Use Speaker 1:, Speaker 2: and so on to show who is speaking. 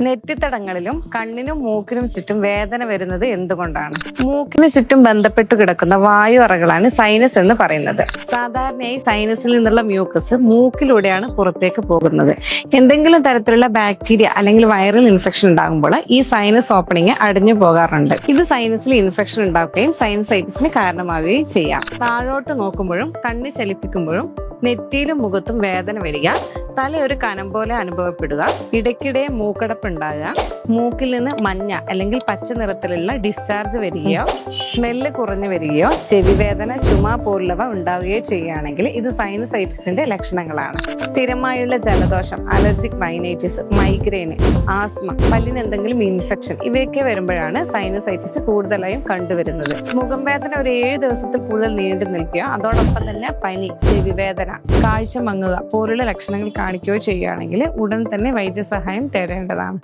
Speaker 1: നെറ്റിത്തടങ്ങളിലും കണ്ണിനും മൂക്കിനും ചുറ്റും വേദന വരുന്നത് എന്തുകൊണ്ടാണ്? മൂക്കിനു ചുറ്റും ബന്ധപ്പെട്ട് കിടക്കുന്ന വായു അറകളാണ് സൈനസ് എന്ന് പറയുന്നത്. സാധാരണയായി സൈനസിൽ നിന്നുള്ള മ്യൂക്കസ് മൂക്കിലൂടെയാണ് പുറത്തേക്ക് പോകുന്നത്. എന്തെങ്കിലും തരത്തിലുള്ള ബാക്ടീരിയ അല്ലെങ്കിൽ വൈറൽ ഇൻഫെക്ഷൻ ഉണ്ടാകുമ്പോൾ ഈ സൈനസ് ഓപ്പണിംഗ് അടഞ്ഞു പോകാറുണ്ട്. ഇത് സൈനസിൽ ഇൻഫെക്ഷൻ ഉണ്ടാക്കുകയും സൈനസൈറ്റിസിന് കാരണമാവുകയും ചെയ്യാം. താഴോട്ട് നോക്കുമ്പോഴും കണ്ണ് ചലിപ്പിക്കുമ്പോഴും നെറ്റിയിലും മുഖത്തും വേദന വരിക തല ഒരു കനം പോലെ അനുഭവപ്പെടുക. ഇടയ്ക്കിടെ മൂക്കടപ്പ് ഉണ്ടാകുക മൂക്കിൽ നിന്ന് മഞ്ഞ അല്ലെങ്കിൽ പച്ച നിറത്തിലുള്ള ഡിസ്ചാർജ് വരികയോ സ്മെല്ല് കുറഞ്ഞു വരികയോ ചെവി വേദന ചുമ പോലുള്ളവ ഉണ്ടാവുകയോ ചെയ്യുകയാണെങ്കിൽ ഇത് സൈനസൈറ്റിസിന്റെ ലക്ഷണങ്ങളാണ്. സ്ഥിരമായുള്ള ജലദോഷം അലർജിക് റൈനൈറ്റിസ് മൈഗ്രെയിൻ ആസ്മ പല്ലിന് എന്തെങ്കിലും ഇൻഫെക്ഷൻ ഇവയൊക്കെ വരുമ്പോഴാണ് സൈനസൈറ്റിസ് കൂടുതലായും കണ്ടുവരുന്നത്. മുഖം വേദന ഒരു ഏഴ് ദിവസത്തിൽ കൂടുതൽ നീണ്ടു നിൽക്കുകയോ അതോടൊപ്പം തന്നെ പനി ചെവി വേദന കാഴ്ച മങ്ങുക പോലുള്ള ലക്ഷണങ്ങൾ കാണിക്കുകയോ ചെയ്യുകയാണെങ്കിൽ ഉടൻ തന്നെ വൈദ്യസഹായം തേടേണ്ടതാണ്